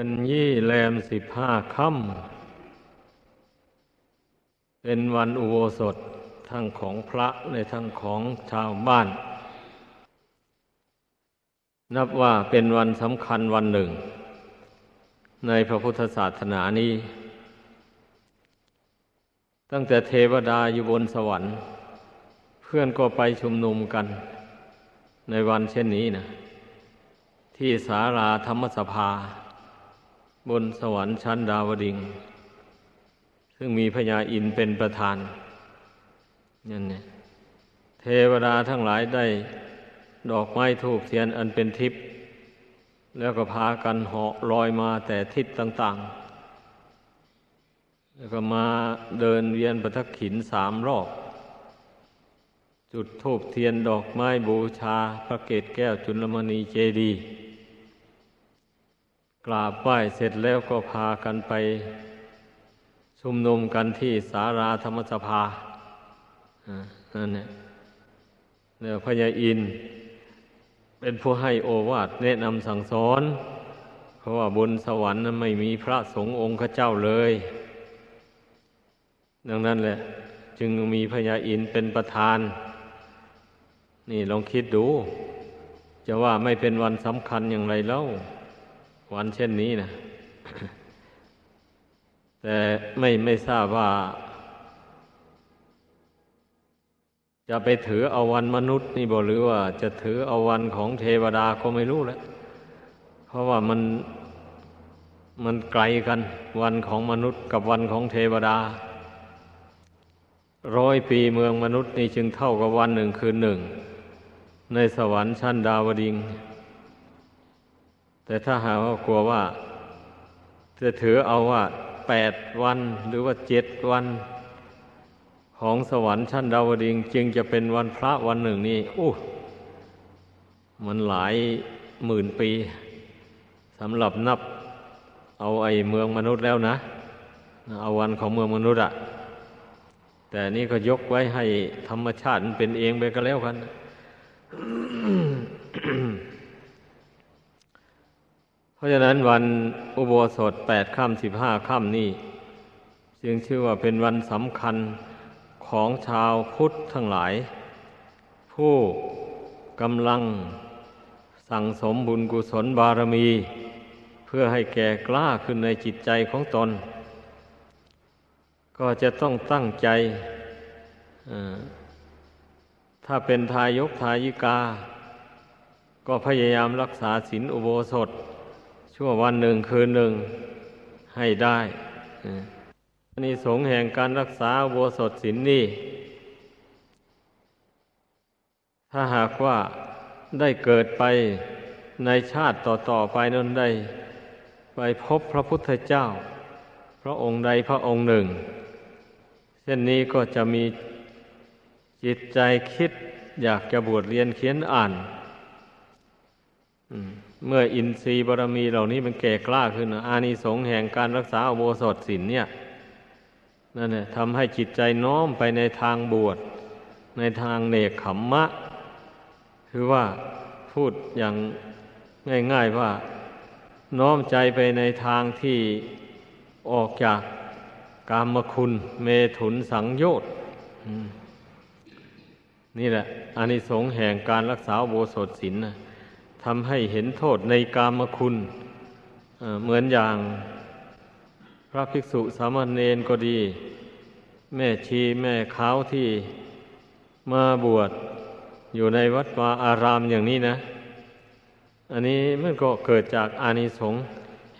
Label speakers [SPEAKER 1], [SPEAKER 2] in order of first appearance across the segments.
[SPEAKER 1] เป็นยี่แรมสิบห้าค่ำเป็นวันอุโบสถทั้งของพระและทั้งของชาวบ้าน นับว่าเป็นวันสำคัญวันหนึ่ง ในพระพุทธศาสนานี้ ตั้งแต่เทวดาอยู่บนสวรรค์ เพื่อนก็ไปชุมนุมกัน ในวันเช่นนี้นะที่สาราธรรมสภา บนสวรรค์ชั้นดาวดิง ซึ่งมีพญาอินเป็นประธานนั่นเนี่ยเทวดาทั้งหลายได้ดอกไม้ทูบเทียนอันเป็นทิพย์แล้วก็พากันเหาะลอยมาแต่ทิศต่าง ๆ แล้วก็มาเดินเวียนประทักขินสามรอบ จุดทูบเทียนดอกไม้บูชาพระเกศแก้วจุลมณีเจดีย์ กราบไหว้เสร็จแล้วก็พากันไป ชุมนุมกันที่สาราธรรมสภานั่นเนี่ยแล้วพญาอิน เป็นผู้ให้โอวาทแนะนำสั่งสอน เพราะว่าบนสวรรค์นั้นไม่มีพระสงฆ์องค์ข้าเจ้าเลย ดังนั้นแหละ จึงมีพญาอินเป็นประธาน นี่ลองคิดดู จะว่าไม่เป็นวันสำคัญอย่างไรเล่า วันเช่นนี้นะแต่ไม่ไม่ทราบว่า จะไปถือเอาวันมนุษย์นี่บอกหรือว่า จะถือเอาวันของเทวดาก็ไม่รู้แล้วเพราะว่ามันมันไกลกัน วันของมนุษย์กับวันของเทวดา ร้อยปีเมืองมนุษย์นี่จึงเท่ากับวันหนึ่งคืนหนึ่ง ในสวรรค์ชั้นดาวดิง แต่ถ้าหากว่ากลัวว่า จะถือเอาว่าแปดวันหรือว่าเจ็ดวัน ของสวรรค์ชั้นดาวดิงจึงจะเป็นวันพระวันหนึ่งนี่อู้มันหลายหมื่นปีสำหรับนับเอาไอ้เมืองมนุษย์แล้วนะ เอาวันของเมืองมนุษย์อะแต่นี่ก็ยกไว้ให้ธรรมชาติมันเป็นเองไปก็แล้วกัน เพราะฉะนั้นวันอุโบสถแปดค่ำสิบห้าค่ำนี่จึงชื่อว่าเป็นวันสำคัญของชาวพุทธทั้งหลาย ผู้กำลังสั่งสมบุญกุศลบารมี เพื่อให้แก่กล้าขึ้นในจิตใจของตน ก็จะต้องตั้งใจถ้าเป็นทายกทายิกา ก็พยายามรักษาศีลอุโบสถ ชั่ววันหนึ่งคืนหนึ่งให้ได้อันนี้สงแห่งการรักษาโวสถศีลนนี่ ถ้าหากว่าได้เกิดไปในชาติต่อ ๆ ไปนั้นได้ ไปพบพระพุทธเจ้า พระองค์ใดพระองค์หนึ่ง เช่นนี้ก็จะมีจิตใจคิดอยากจะบวชเรียนเขียนอ่าน อืม เมื่ออินทรีย์บารมีเหล่านี้มันแก่กล้าขึ้น อานิสงส์แห่งการรักษาอโบสถศีลเนี่ยนั่นแหละทำให้จิตใจน้อมไปในทางบวช ในทางเนกขมมะ คือว่าพูดอย่างง่าย ๆว่าน้อมใจไปในทางที่ออกจากกามคุณ เมถุนสังโยชน์นี่แหละอานิสงส์แห่งการรักษาโบสถศีลนะ ทำให้เห็นโทษในกามคุณ เหมือนอย่างพระภิกษุสามเณรก็ดี แม่ชีแม่ขาวที่มาบวชอยู่ในวัดวาอารามอย่างนี้นะ อันนี้มันก็เกิดจากอานิสงส์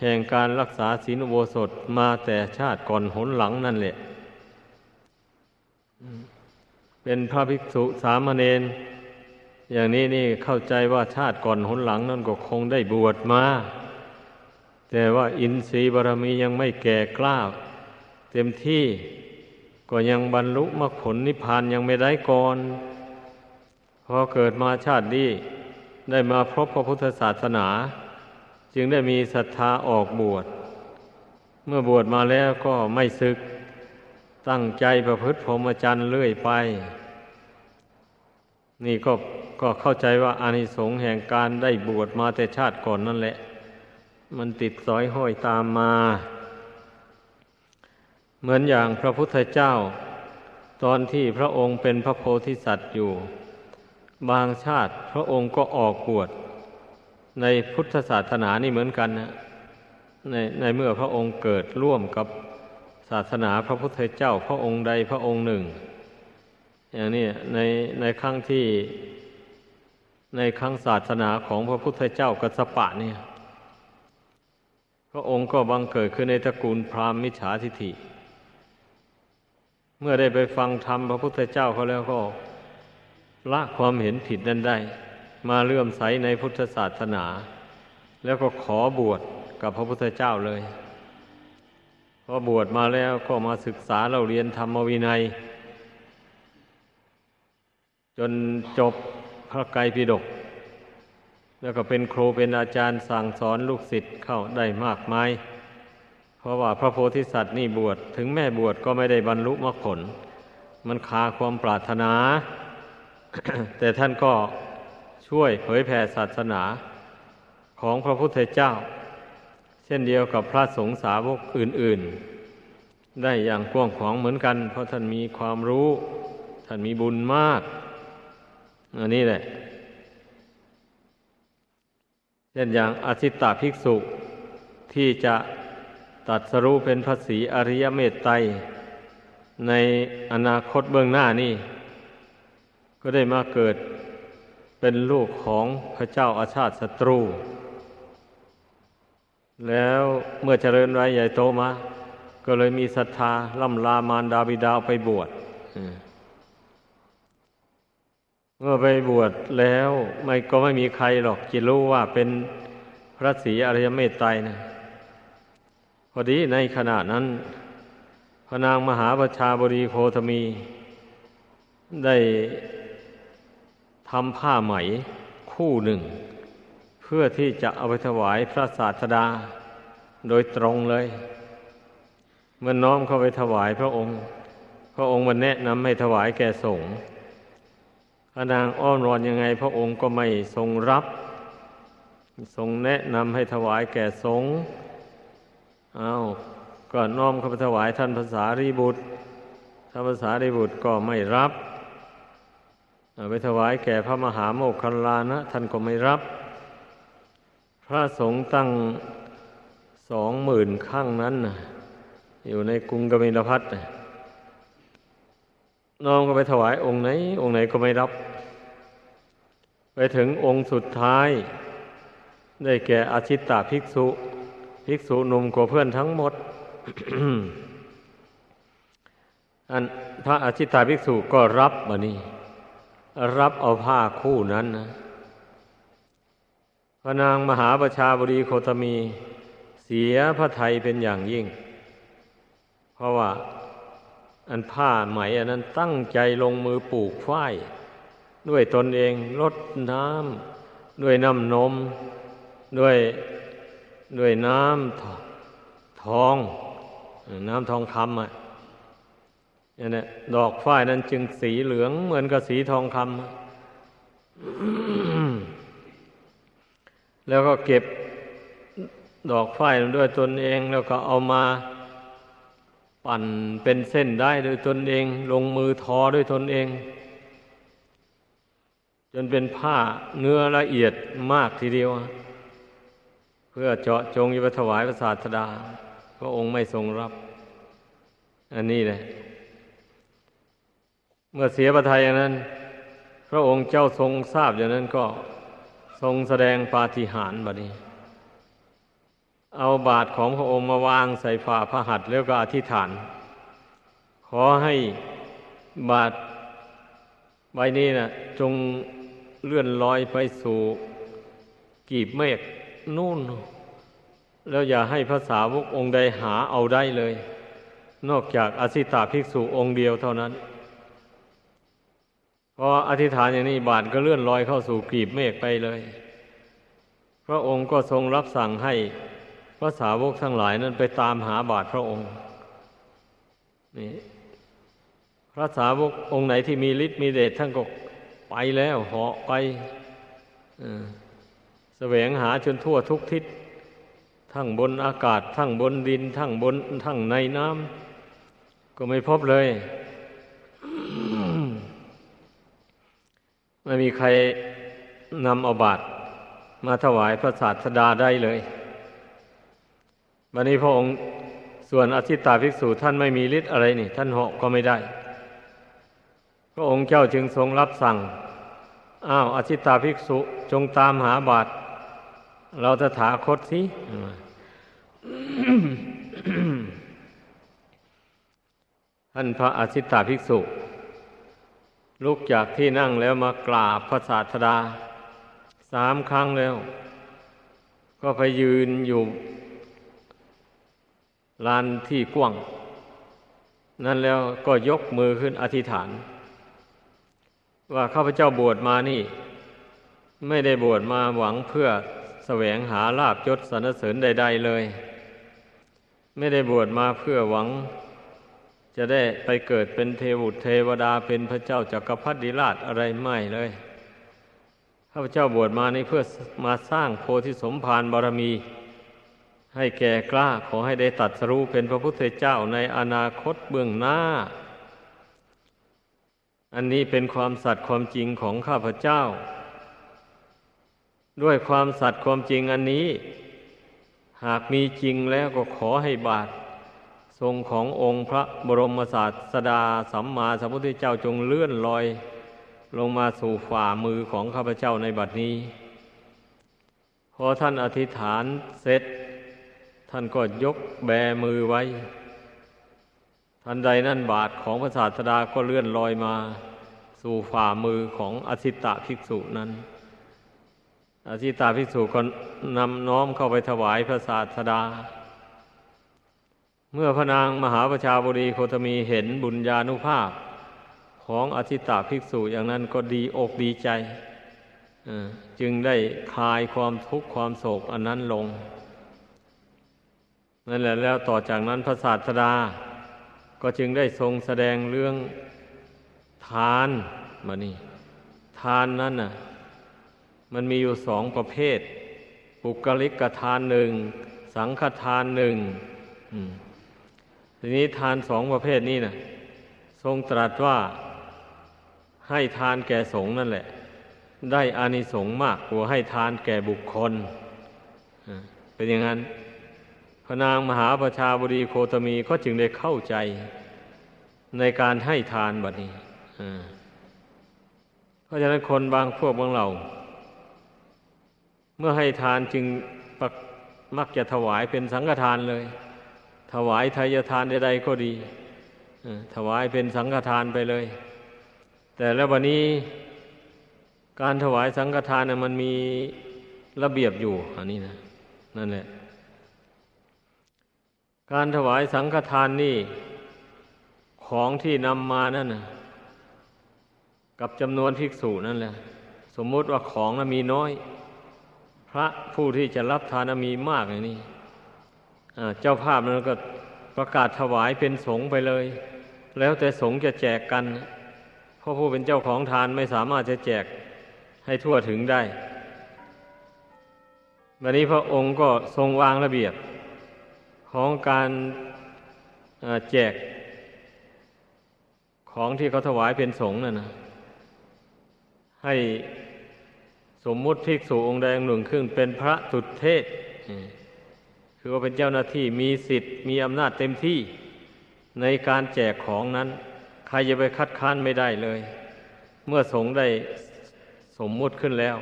[SPEAKER 1] แห่งการรักษาศีลอุโบสถมาแต่ชาติก่อนหนหลังนั่นแหละ เป็นพระภิกษุสามเณร อย่างนี้นี่เข้าใจว่าชาติก่อนหนหลังนั่นก็คงได้บวชมา แต่ว่าอินทรีย์บารมียังไม่แก่กล้า เต็มที่ก็ยังบรรลุมรรคผลนิพพานยังไม่ได้ก่อนพอเกิดมาชาตินี้ได้มาพบพระพุทธศาสนา จึงได้มีศรัทธาออกบวช เมื่อบวชมาแล้วก็ไม่ศึก ตั้งใจประพฤติพรหมจรรย์เรื่อยไป นี่ก็ ก็เข้าใจว่าอานิสงส์แห่งการได้บวชมาแต่ชาติก่อนนั่นแหละ มันติดสอยห้อยตามมา เหมือนอย่างพระพุทธเจ้า ตอนที่พระองค์เป็นพระโพธิสัตว์อยู่ บางชาติพระองค์ก็ออกบวชในพุทธศาสนานี่เหมือนกันนะในในเมื่อพระองค์เกิดร่วมกับศาสนาพระพุทธเจ้าพระองค์ใดพระองค์หนึ่ง อย่างนี้ในในครั้งที่ ในครั้งศาสนาของพระพุทธเจ้ากัสปะเนี่ย พระองค์ก็บังเกิดขึ้นในตระกูลพราหมณ์มิจฉาทิฐิ เมื่อได้ไปฟังธรรมพระพุทธเจ้าเขาแล้วก็ ละความเห็นผิดนั้นได้ มาเลื่อมใสในพุทธศาสนา แล้วก็ขอบวชกับพระพุทธเจ้าเลยพอบวชมาแล้วก็มาศึกษาเราเรียนธรรมวินัย จนจบ พระไกรปิฎกแล้วก็เป็นครูเป็นอาจารย์สั่งสอนลูกศิษย์เข้าได้มากมาย เพราะว่าพระโพธิสัตว์นี่บวชถึงแม่บวชก็ไม่ได้บรรลุมรรคผล มันคาความปรารถนา แต่ท่านก็ช่วยเผยแผ่ศาสนาของพระพุทธเจ้า เช่นเดียวกับพระสงฆ์สาวกอื่น ๆ ได้อย่างกว้างขวางเหมือนกัน เพราะท่านมีความรู้ ท่านมีบุญมาก อันนี้แหละเช่นอย่างอธิตตาภิกษุที่จะตัดสรู้เป็นพระศีอริยเมตไตรในอนาคตเบื้องหน้านี่ ก็ได้มาเกิดเป็นลูกของพระเจ้าอาชาติศัตรู แล้วเมื่อเจริญไว้ใหญ่โตมา ก็เลยมีศรัทธาล่ำลามารดาบิดาไปบวช เมื่อไปบวชแล้วไม่ก็ไม่มีใครหรอกจะรู้ว่าเป็นพระศรีอริยเมตไตรนะพอดีในขณะนั้น พระนางมหาประชาบดีโคธมี ได้ทำผ้าไหมคู่หนึ่ง เพื่อที่จะเอาไปถวายพระศาสดา โดยตรงเลยเมื่อน้อมเข้าไปถวายพระองค์ พระองค์มันแนะนำให้ถวายแก่สงฆ์ ระนางอ้อนวอนยังไง พระองค์ก็ไม่ทรงรับ ทรงแนะนำให้ถวายแก่สงฆ์เอาก็น้อมเข้าไปถวายท่านภาษารีบุตรท่านภาษารีบุตรก็ไม่รับไปถวายแก่พระมหาโมคคัลลานะ ท่านก็ไม่รับ พระสงฆ์ตั้งสองหมื่นข้างนั้นอยู่ในกรุงกบิลพัทน้องก็ไปถวายองค์ไหน องค์ไหนก็ไม่รับ ไปถึงองค์สุดท้าย ได้แก่อาชิตตาภิกษุ ภิกษุหนุ่มกว่าเพื่อนทั้งหมด อันพระอาชิตตาภิกษุก็รับมานี่รับเอาผ้าคู่นั้นนะพระนางมหาประชาบดีโคตมีเสียพระไทยเป็นอย่างยิ่ง เพราะว่าอันผ้าไหมอันนั้นตั้งใจลงมือปลูกฝ้าย ด้วยตนเองลดน้ำด้วยน้ำนม ด้วยด้วยน้ำทอง น้ำทองคำอะนี่ยดอกฝ้ายนั้นจึงสีเหลืองเหมือนกับสีทองคำแล้วก็เก็บดอกฝ้ายด้วยตนเองแล้วก็เอามาปั่นเป็นเส้นได้ด้วยตนเอง ลงมือทอด้วยตนเอง จนเป็นผ้าเนื้อละเอียดมากทีเดียว เพื่อเจาะจงยิบถวายพระศาสดา พระองค์ไม่ทรงรับ อันนี้เลยเมื่อเสียประทัยอย่างนั้น พระองค์เจ้าทรงทราบอย่างนั้นก็ทรงแสดงปาฏิหาริย์บัดนี้ เอาบาทของพระองค์มาวางใส่ฝ่าพระหัตถ์แล้วก็อธิษฐาน ขอให้บาทใบนี้นะจง เลื่อนลอยไปสู่กีบเมฆนู่น แล้วอย่าให้ภาษาวกองค์ใดหาเอาได้เลย นอกจากอสิตาภิกษุองค์เดียวเท่านั้นพออธิษฐานอย่างนี้บาทก็เลื่อนลอยเข้าสู่กีบเมฆไปเลย พระองค์ก็ทรงรับสั่งให้พระสาวกทั้งหลายนั้นไปตามหาบาทพระองค์นี่พระสาวกองค์ไหนที่มีฤทธิ์มีเดชท่านก็ ไปแล้วเหาะไปแสวงหาจนทั่วทุกทิศ ทั้งบนอากาศ ทั้งบนดิน ทั้งบน ทั้งในน้ำก็ไม่พบเลย ไม่มีใครนำอาบาตมาถวายพระศาสดาได้เลยวันนี้พระองค์ส่วนอธิตาภิกษุท่านไม่มีฤทธิ์อะไรนี่ ท่านเหาะก็ไม่ได้ ระองค์เจ้าจึงทรงรับสั่ง อ้าวอธิตาภิกษุจงตามหาบาตรเราจะถาคตสิท่านพระอธิตาภิกษุ ลุกจากที่นั่งแล้วมากราบพระศาสดาสามครั้งแล้ว ก็ไปยืนอยู่ลานที่กว้าง นั่นแล้วก็ยกมือขึ้นอธิษฐาน ว่าข้าพเจ้าบวชมานี่ ไม่ได้บวชมาหวังเพื่อแสวงหาลาบยศสรรเสริญใด ๆ เลย ไม่ได้บวชมาเพื่อหวัง จะได้ไปเกิดเป็นเทวุตเทวดาเป็นพระเจ้าจากักรพรรดิราชอะไรไม่เลยข้าพเจ้าบวชมานี่เพื่อมาสร้างโพธิสมภารบารมี ให้แก่กล้าขอให้ได้ตัดสรู้เป็นพระพุทธเจ้าในอนาคตเบื้องหน้า อันนี้เป็นความสัตย์ความจริงของข้าพเจ้า ด้วยความสัตย์ความจริงอันนี้ หากมีจริงแล้วก็ขอให้บาท ทรงขององค์พระบรมศาสดาสัมมาสัมพุทธเจ้าจงเลื่อนลอย ลงมาสู่ฝ่ามือของข้าพเจ้าในบัดนี้ พอท่านอธิษฐานเสร็จ ท่านก็ยกแบมือไว้ ทันใดนั่นบาทของพระศาสดาก็เลื่อนลอยมาสู่ฝ่ามือของอธิตะภิกษุนั้น อธิตาภิกษุก็นำน้อมเข้าไปถวายพระศาสดา เมื่อพระนางมหาประชาบุรีโคตมีเห็นบุญญาณุภาพ ของอธิตาภิกษุอย่างนั้นก็ดีอกดีใจ จึงได้คลายความทุกข์ความโศกอันนั้นลง นั่นแหละแล้วต่อจากนั้นพระศาสดา ก็จึงได้ทรงแสดงเรื่องทานมานี่ ทานนั้นน่ะ มันมีอยู่สองประเภท ปุกลิกทานหนึ่ง สังฆทานหนึ่งทีนี้ทานสองประเภทนี้นะทรงตรัสว่าให้ทานแก่สงฆ์นั่นแหละ ได้อานิสงส์มากกว่าให้ทานแก่บุคคลเป็นอย่างนั้น พนางมหาประชาบดีโคตมีก็จึงได้เข้าใจในการให้ทานบัดนี้เพราะฉะนั้นคนบางพวกบางเหล่า เมื่อให้ทานจึงมักจะถวายเป็นสังฆทานเลย ถวายทายทานใดๆก็ดีถวายเป็นสังฆทานไปเลย แต่แล้ววันนี้การถวายสังฆทานนะมันมีระเบียบอยู่อันนี้นะนั่นแหละ การถวายสังฆทานนี่ ของที่นำมานั่นนะกับจำนวนภิกษุนั่นแหละ สมมติว่าของนะมีน้อย พระผู้ที่จะรับทานมีมากอย่างนี้เจ้าภาพนั้นก็ประกาศถวายเป็นสงฆ์ไปเลย แล้วแต่สงฆ์จะแจกกัน เพราะผู้เป็นเจ้าของทานไม่สามารถจะแจกให้ทั่วถึงได้ วันนี้พระองค์ก็ทรงวางระเบียบ ของการแจกของที่เขาถวายเป็นสงฆ์นั่นนะ ให้สมมุติภิกษุองค์ใดองค์หนึ่งขึ้นเป็นพระสุดเทศ คือว่าเป็นเจ้าหน้าที่มีสิทธิ์มีอำนาจเต็มที่ในการแจกของนั้น ใครจะไปคัดค้านไม่ได้เลย เมื่อสงได้สมมุติขึ้นแล้ว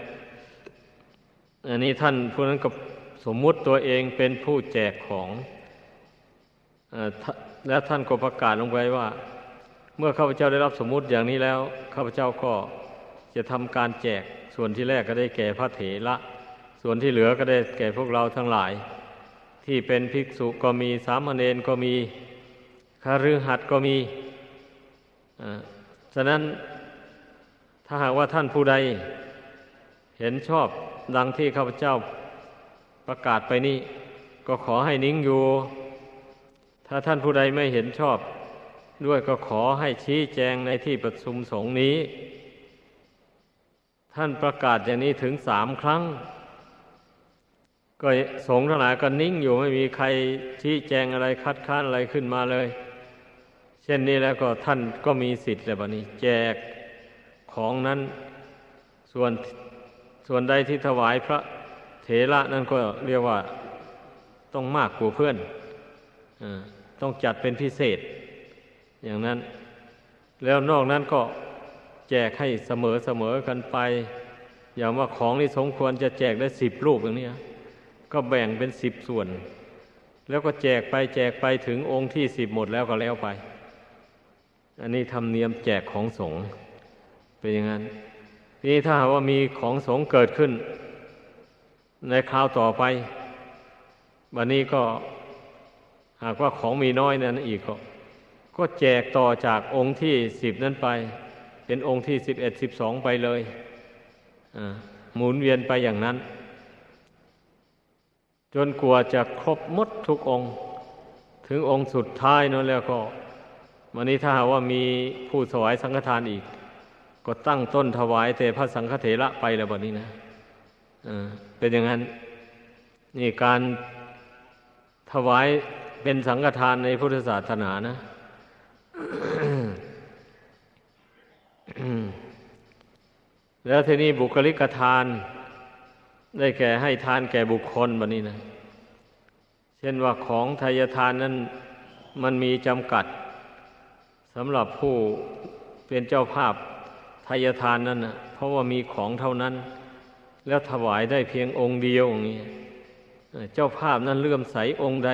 [SPEAKER 1] อันนี้ท่านผู้นั้นก็สมมุติตัวเองเป็นผู้แจกของ แล้วท่านก็ประกาศลงไปว่า เมื่อข้าพเจ้าได้รับสมมุติอย่างนี้แล้ว ข้าพเจ้าก็จะทำการแจกส่วนที่แรกก็ได้แก่พระเถระส่วนที่เหลือก็ได้แก่พวกเราทั้งหลาย ที่เป็นภิกษุก็มีสามเณรก็มีคารือหัดก็มีฉะนั้นถ้าหากว่าท่านผู้ใด เห็นชอบดังที่ข้าพเจ้าประกาศไปนี้ ก็ขอให้นิ่งอยู่ ถ้าท่านผู้ใดไม่เห็นชอบ ด้วยก็ขอให้ชี้แจงในที่ประชุมสงฆ์นี้ ท่านประกาศอย่างนี้ถึงสามครั้ง ก็สงฆ์ทั้งหลายก็นิ่งอยู่ไม่มีใครชี้แจงอะไรคัดค้านอะไรขึ้นมาเลย เช่นนี้แล้วก็ท่านก็มีสิทธิ์แล้วบัดนี้ แจกของนั้นส่วนส่วนใดที่ถวายพระเถระนั่นก็เรียกว่าต้องมากกว่าเพื่อน อ่า ต้องจัดเป็นพิเศษ อย่างนั้น แล้วนอกนั้นก็แจกให้เสมอเสมอกันไป อย่างว่าของที่สมควรจะแจกได้สิบรูปอย่างนี้ก็แบ่งเป็นสิบส่วน แล้วก็แจกไปแจกไปถึงองค์ที่สิบหมดแล้วก็แล้วไป อันนี้ทำเนียมแจกของสงฆ์เป็นอย่างนั้นทีนี้ถ้าหากว่ามีของสงฆ์เกิดขึ้น ในคราวต่อไป วันนี้ก็ หากว่าของมีน้อยนั้นอีกก็ก็แจกต่อจากองค์ที่สิบนั้นไป เป็นองค์ที่สิบเอ็ดสิบสองไปเลยหมุนเวียนไปอย่างนั้น จนกลัวจะครบมดทุกองค์ ถึงองค์สุดท้ายนั่นแล้วก็วันนี้ถ้าหากว่ามีผู้ถวายสังฆทานอีก ก็ตั้งต้นถวายแต่พระสังฆเถระไปแล้วแบบนี้นะเป็นอย่างนั้น นี่การถวาย เป็นสังฆทานในพุทธศาสนานะ แล้วทีนี้บุคลิกทาน ได้แก่ให้ทานแก่บุคคลแบบนี้นะ เช่นว่าของทายทานนั้นมันมีจำกัดสำหรับผู้เป็นเจ้าภาพทายทานนั้นนะเพราะว่ามีของเท่านั้น แล้วถวายได้เพียงองค์เดียวอย่างนี้เจ้าภาพนั้นเลื่อมใสองค์ใด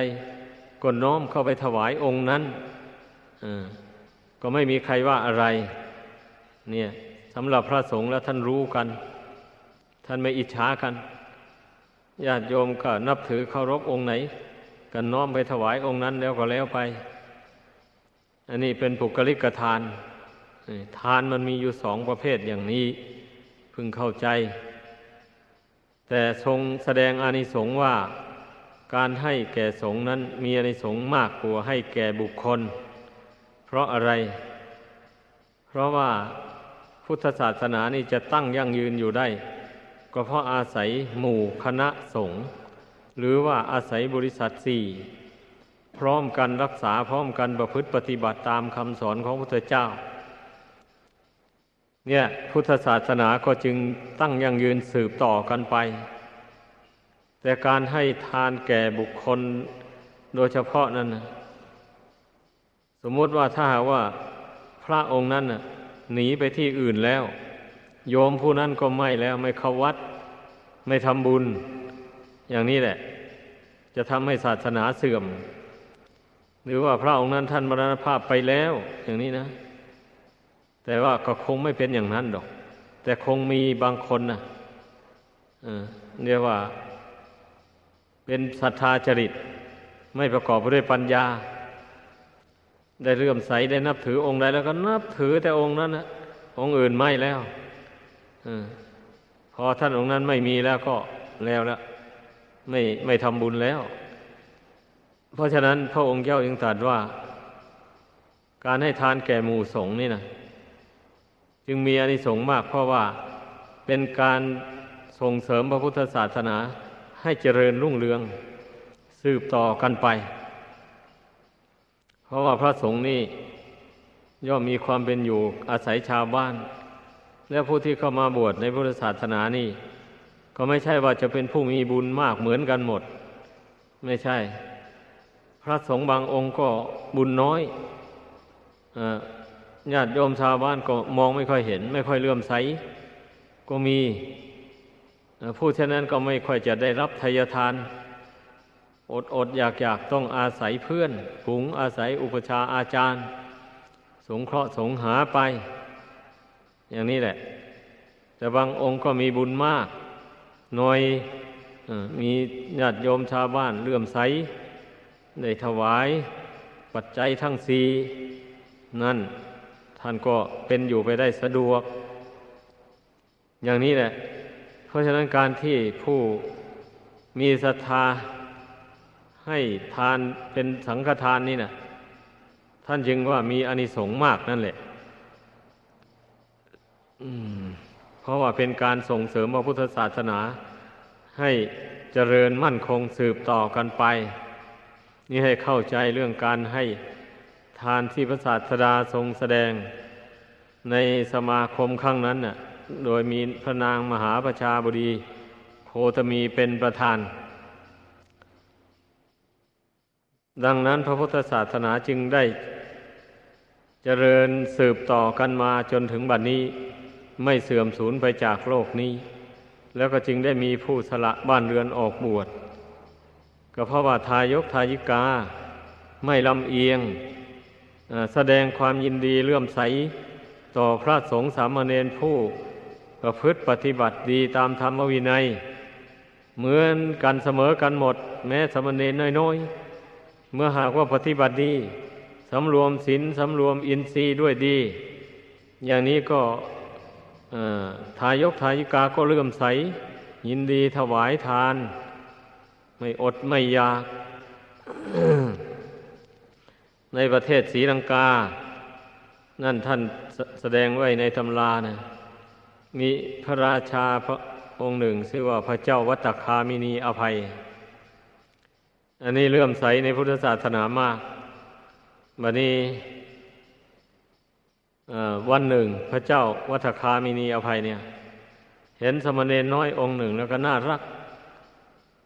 [SPEAKER 1] ก็น้อมเข้าไปถวายองค์นั้นก็ไม่มีใครว่าอะไร เนี่ยสำหรับพระสงฆ์แล้วท่านรู้กัน ท่านไม่อิจฉากันญาติโยมก็นับถือเคารพองค์ไหนกันน้อมไปถวายองค์นั้นแล้วก็แล้วไป อันนี้เป็นปุกลิกทาน ทานมันมีอยู่สองประเภทอย่างนี้พึงเข้าใจ แต่ทรงแสดงอานิสงส์ว่า การให้แก่สงนั้นมีอานิสงส์มากกว่าให้แก่บุคคล เพราะอะไร เพราะว่าพุทธศาสนานี่จะตั้งยั่งยืนอยู่ได้ ก็เพราะอาศัยหมู่คณะสงฆ์หรือว่าอาศัยบริษัทสี่พร้อมกันรักษาพร้อมกันประพฤติปฏิบัติตามคำสอนของพระพุทธเจ้า เนี่ยพุทธศาสนาก็จึงตั้งยั่งยืนสืบต่อกันไป แต่การให้ทานแก่บุคคลโดยเฉพาะนั้นนะสมมติว่าถ้าหากว่าพระองค์นั้นนะหนีไปที่อื่นแล้ว โยมผู้นั้นก็ไม่แล้วไม่เข้าวัด ไม่ทำบุญ อย่างนี้แหละ จะทำให้ศาสนาเสื่อม หรือว่าพระองค์นั้นท่านมรณภาพไปแล้ว อย่างนี้นะ แต่ว่าก็คงไม่เป็นอย่างนั้นดอก แต่คงมีบางคนนะเรียกว่า เป็นศรัทธาจริต ไม่ประกอบไปด้วยปัญญา ได้เลื่อมใสได้นับถือองค์ใดแล้วก็นับถือแต่องค์นั้นนะองค์อื่นไม่แล้วอพอท่านองค์นั้นไม่มีแล้วก็แล้วแล้วไม่ไม่ทำบุญแล้ว เพราะฉะนั้นพระองค์เจ้าจึงตรัสว่า การให้ทานแก่หมู่สงฆ์นี่นะจึงมีอานิสงส์มากเพราะว่าเป็นการส่งเสริมพระพุทธศาสนา ให้เจริญรุ่งเรือง สืบต่อกันไป เพราะว่าพระสงฆ์นี่ย่อมมีความเป็นอยู่อาศัยชาวบ้าน และผู้ที่เข้ามาบวชในพุทธศาสนานี่ ก็ไม่ใช่ว่าจะเป็นผู้มีบุญมากเหมือนกันหมด ไม่ใช่ พระสงฆ์บางองค์ก็บุญน้อยญาติโยมชาวบ้านก็มองไม่ค่อยเห็น ไม่ค่อยเลื่อมใส ก็มี ผู้เช่นนั้นก็ไม่ค่อยจะได้รับทายทาน อดอดอยากอยากต้องอาศัยเพื่อนฝูงอาศัยอุปชาอาจารย์ สงเคราะห์สงหาไป อย่างนี้แหละ แต่บางองค์ก็มีบุญมากหน่อยมีญาติโยมชาวบ้านเลื่อมใสได้ถวาย ปัจจัยทั้งสี่นั่นท่านก็เป็นอยู่ไปได้สะดวก อย่างนี้แหละ ราะฉะนั้นการที่ผู้มีศรัทธาให้ทานเป็นสังฆทานนี่นะท่านจึงว่ามีอานิสงส์มากนั่นแหละเพราะว่าเป็นการส่งเสริมพระพุทธศาสนา ให้เเจริญมั่นคงสืบต่อกันไป นี่ให้เข้าใจเรื่องการให้ทานที่พระศาสดาทรงแสดงในสมาคมครั้งนั้นน่ะ โดยมีพระนางมหาประชาบดีโคตมีเป็นประธาน ดังนั้นพระพุทธศาสนาจึงได้เจริญสืบต่อกันมาจนถึงบัดนนี้ไม่เสื่อมสูญไปจากโลกนี้ แล้วก็จึงได้มีผู้สละบ้านเรือนออกบวชก็เพราะว่าทายกทายิกา ไม่ลำเอียงแสดงความยินดีเลื่อมใสต่อพระสงฆ์สามเณรผู้ ประพฤติปฏิบัติดีตามธรรมวินัย เหมือนกันเสมอกันหมด แม้สมเณรน้อยๆ เมื่อหากว่าปฏิบัติดีสำรวมศีลสำรวมอินทรีย์ด้วยดี อย่างนี้ก็ทายกทายิกาก็เลื่อมใส ยินดีถวายทาน ไม่อดไม่อยาก ในประเทศศรีลังกา นั่นท่านแสดงไว้ในตำรานะ มีพระราชาพระองค์หนึ่งชื่อว่าพระเจ้าวัตคามินีอภัย อันนี้เลื่อมใสในพุทธศาสนามากบัดนี้วันหนึ่ง พระเจ้าวัฏคามินีอภัยเนี่ย เห็นสมณเณรน้อยองค์หนึ่งแล้วก็น่ารัก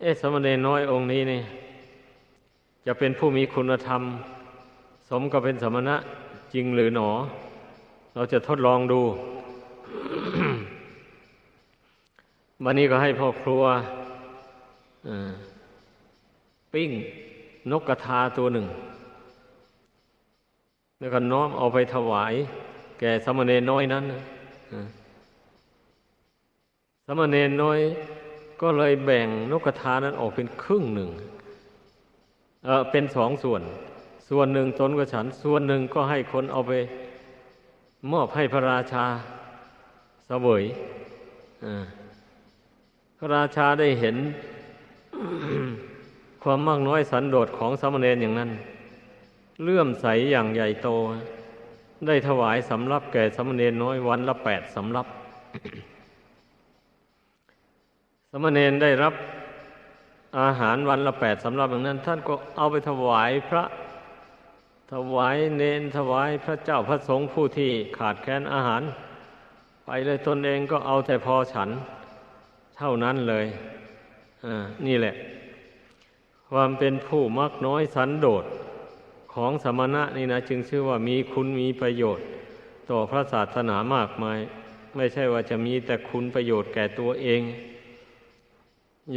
[SPEAKER 1] เอ๊ะสมณเณรน้อยองค์นี้นี่ จะเป็นผู้มีคุณธรรม สมกับเป็นสมณะจริงหรือหนอ เราจะทดลองดู วันนี้ก็ให้พ่อครัวปิ้งนกกระทาตัวหนึ่ง แล้วก็น้อมเอาไปถวาย แก่สมณเณรน้อยนั้นสมณเณรน้อยก็เลยแบ่งนกกระทานั้นออกเป็นครึ่งหนึ่ง เออเป็นสองส่วน ส่วนหนึ่งตนก็ฉัน ส่วนหนึ่งก็ให้คนเอาไป มอบให้พระราชาเสวยอ่า พระราชาได้เห็น ความมากน้อยสันโดษของสมณเณรอย่างนั้นเลื่อมใสอย่างใหญ่โต ได้ถวายสำรับแก่สมณเณรน้อยวันละแปดสำรับ สมณเณรได้รับอาหารวันละแปดสำรับอย่างนั้น ท่านก็เอาไปถวายพระถวายเนนถวายพระเจ้าพระสงฆ์ผู้ที่ขาดแคลนอาหาร ไปเลยตนเองก็เอาแต่พอฉัน เท่านั้นเลยอ่านี่แหละ ความเป็นผู้มักน้อยสันโดษของสมณะนี่นะจึงชื่อว่ามีคุณมีประโยชน์ ต่อพระศาสนามากมาย ไม่ใช่ว่าจะมีแต่คุณประโยชน์แก่ตัวเอง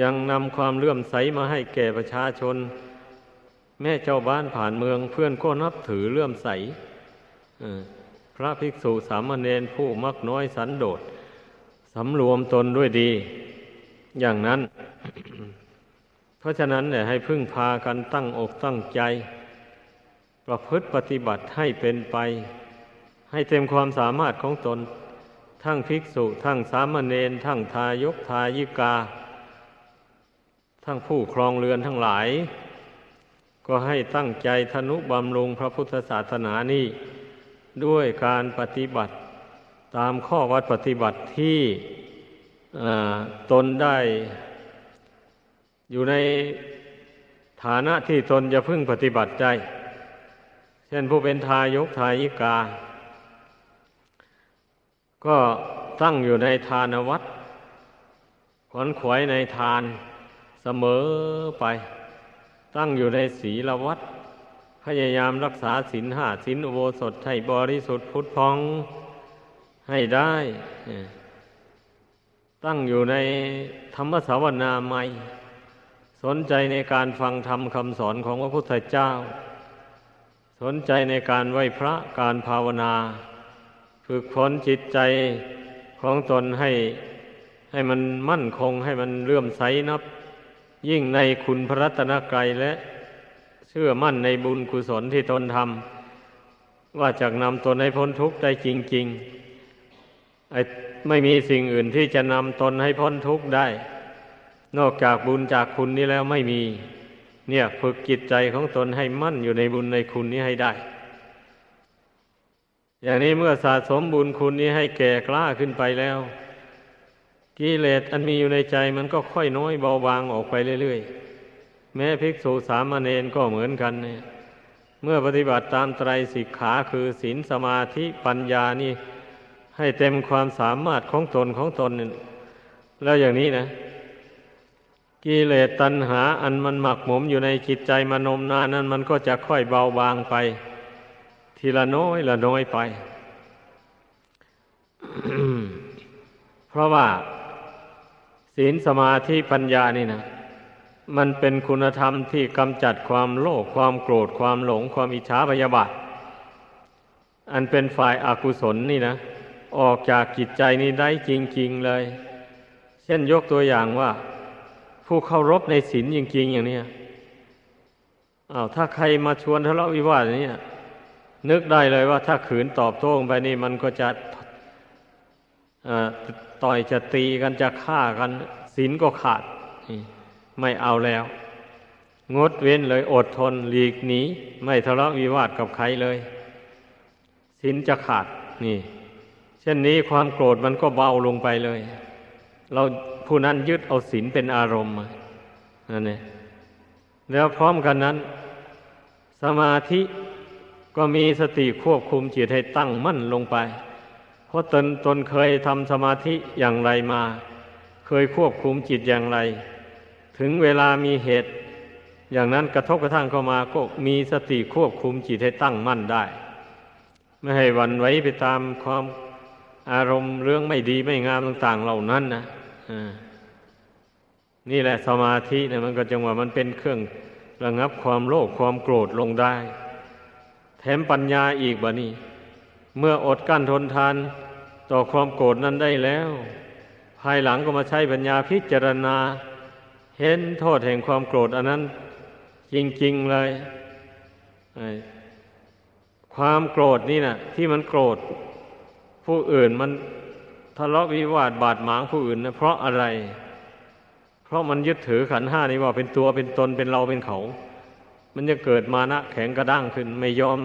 [SPEAKER 1] ยังนำความเลื่อมใสมาให้แก่ประชาชน แม่เจ้าบ้านผ่านเมืองเพื่อนก็นับถือเลื่อมใสพระภิกษุสามเณรผู้มักน้อยสันโดษสำรวมตนด้วยดี อย่างนั้น เพราะฉะนั้นเนี่ยให้พึ่งพากันตั้งอกตั้งใจ ประพฤติปฏิบัติให้เป็นไป ให้เต็มความสามารถของตน ทั้งภิกษุ ทั้งสามเณรทั้งทายกทายิกา ทั้งผู้ครองเรือนทั้งหลาย ก็ให้ตั้งใจทนุบำรุงพระพุทธศาสนานี้ด้วยการปฏิบัติตามข้อวัดปฏิบัติที่ ตนได้ อยู่ในฐานะที่ตนจะพึ่งปฏิบัติได้ช่นผู้เป็นทายกทายิกา ก็ตั้งอยู่ในทานวัดขวนขวายในทานเสมอไป ตั้งอยู่ในศีลวัดพยายามรักษาศีลห้าศีลอุโบสถให้บริสุทธิ์พุทธพองให้ได้ ตั้งอยู่ในธรรมสาวนาใหม่สนใจในการฟังธรรมคำสอนของพระพุทธเจ้า สนใจในการไหวพระการภาวนา ฝึกฝนจิตใจของตนให้ให้มันมั่นคงให้มันเลื่อมใสนับ ยิ่งในคุณพระรัตนกรัยและเชื่อมั่นในบุญกุศลที่ตนทำว่าจะนำตนให้พ้นทุกข์ได้จริง ๆ ไอ ไม่มีสิ่งอื่นที่จะนำตนให้พ้นทุกข์ได้ นอกจากบุญจากคุณนี้แล้วไม่มี เนี่ยฝึกจิตใจของตนให้มั่นอยู่ในบุญในคุณนี้ให้ได้ อย่างนี้เมื่อสะสมบุญคุณนี้ให้แก่กล้าขึ้นไปแล้วกกิเลสอันมีอยู่ในใจมันก็ค่อยน้อยเบาบางออกไปเรื่อยๆ แม้ภิกษุสามเณรก็เหมือนกันเนี่ยเมื่อปฏิบัติตามไตรสิกขาคือศีลสมาธิปัญญานี่ ให้เต็มความสามารถของตนของตนแล้วอย่างนี้นะกิเลสตัณหาอันมันหมักหมมอยู่ในจิตใจมานมนานนั้นมันก็จะค่อยเบาบางไป ทีละน้อยละน้อยไป เพราะว่า ศีลสมาธิปัญญานี่นะมันเป็นคุณธรรมที่กำจัดความโลภความโกรธความหลง ความอิจฉาพยาบาท อันเป็นฝ่ายอากุศลนี่นะ ออกจากจิตใจนี้ได้จริง ๆเลย เช่นยกตัวอย่างว่า ผู้เคารพในศีลจริง ๆ อย่างนี้อ้าวถ้าใครมาชวนทะเลาะวิวาทอย่างนี้นึกได้เลยว่า ถ้าขืนตอบโต้ไปนี่มันก็จะต่อยจะตีกันจะฆ่ากันศีลก็ขาดไม่เอาแล้ว งดเว้นเลยอดทนหลีกหนีไม่ทะเลาะวิวาทกับใครเลยศีลจะขาดนี่ เช่นนี้ความโกรธมันก็เบาลงไปเลย เราผู้นั้นยึดเอาศีลเป็นอารมณ์นั่นเองแล้วพร้อมกันนั้น สมาธิก็มีสติควบคุมจิตให้ตั้งมั่นลงไป เพราะตนตนเคยทำสมาธิอย่างไรมา เคยควบคุมจิตอย่างไร ถึงเวลามีเหตุ อย่างนั้นกระทบกระทั่งเข้ามาก็มีสติควบคุมจิตให้ตั้งมั่นได้ ไม่ให้วันไหวไปตามความ อารมณ์เรื่องไม่ดีไม่งามต่าง ๆ เหล่านั้นนะนี่แหละสมาธิเนี่ยมันก็จังว่ามันเป็นเครื่องระงับความโลภความโกรธลงได้ แถมปัญญาอีกบะนี่เมื่ออดกั้นทนทานต่อความโกรธนั้นได้แล้ว ภายหลังก็มาใช้ปัญญาพิจารณา เห็นโทษแห่งความโกรธอันนั้น จริง ๆ เลย ความโกรธนี่นะที่มันโกรธ ผู้อื่นมันทะเลาะวิวาทบาดหมางผู้อื่นนะเพราะอะไร เพราะมันยึดถือขันห้านี้ว่าเป็นตัวเป็นตนเป็นเราเป็นเขา มันจะเกิดมานะแข็งกระด้างขึ้น ไม่ยอม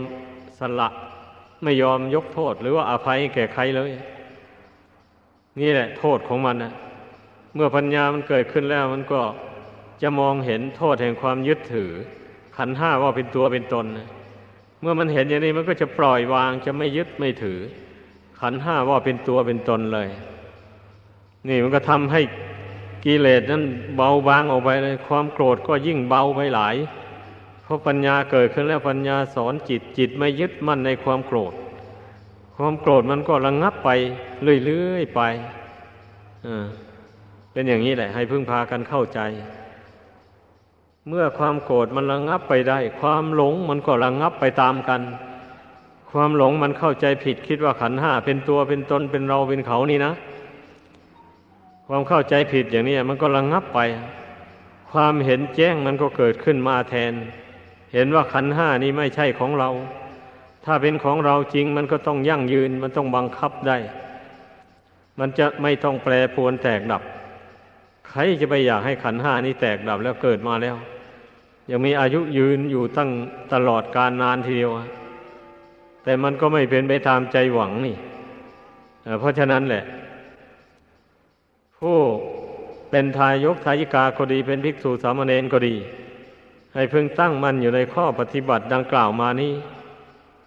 [SPEAKER 1] สละไม่ยอมยกโทษ หรือว่าอภัยแก่ใครเลย นี่แหละ โทษของมันนะเมื่อปัญญามันเกิดขึ้นแล้วมันก็จะมองเห็นโทษแห่งความยึดถือ ขันห้าว่าเป็นตัวเป็นตนนะเมื่อมันเห็นอย่างนี้มันก็จะปล่อยวางจะไม่ยึดไม่ถือ ขันห้าว่าเป็นตัวเป็นตนเลย นี่มันก็ทำให้กิเลสนั้นเบาบางออกไปเลย ความโกรธก็ยิ่งเบาไปหลาย เพราะปัญญาเกิดขึ้นแล้วปัญญาสอนจิตจิตไม่ยึดมั่นในความโกรธ ความโกรธมันก็ระงงับไปเรื่อยๆไปเป็นอย่างนี้แหละ ให้พึ่งพากันเข้าใจ เมื่อความโกรธมันระงงับไปได้ ความหลงมันก็ระงงับไปตามกัน ความหลงมันเข้าใจผิดคิดว่าขันห้าเป็นตัวเป็นตนเป็นเราเป็นเขานี่นะ ความเข้าใจผิดอย่างนี้มันก็ระงงับไป ความเห็นแจ้งมันก็เกิดขึ้นมาแทน เห็นว่าขันห้านี้ไม่ใช่ของเรา ถ้าเป็นของเราจริงมันก็ต้องยั่งยืนมันต้องบังคับได้ มันจะไม่ต้องแปรปวนแตกดับ ใครจะไปอยากให้ขันห้านี้แตกดับแล้วเกิดมาแล้ว ยังมีอายุยืนอยู่ตั้งตลอดการนานทีเดียว แต่มันก็ไม่เป็นไปตามใจหวังนี่เพราะฉะนั้นแหละ ผู้เป็นทายกทายิกาก็ดีเป็นภิกษุสามเณรก็ดี ให้พึงตั้งมั่นอยู่ในข้อปฏิบัติดังกล่าวมานี้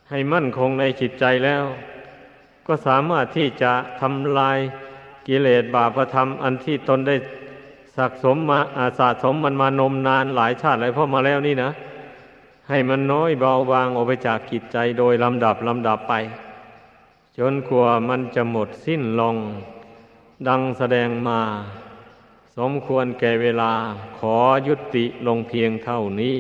[SPEAKER 1] ให้มั่นคงในจิตใจแล้ว ก็สามารถที่จะทำลายกิเลสบาปธรรมอันที่ตนได้สะสมมาอาสะสมมันมานมนานหลายชาติหลายพ่อมาแล้วนี่นะ ให้มันน้อยเบาบางออกไปจากกิจใจโดยลำดับลำดับไป จนกลัวมันจะหมดสิ้นลง ดังแสดงมา สมควรแก่เวลาขอยุติลงเพียงเท่านี้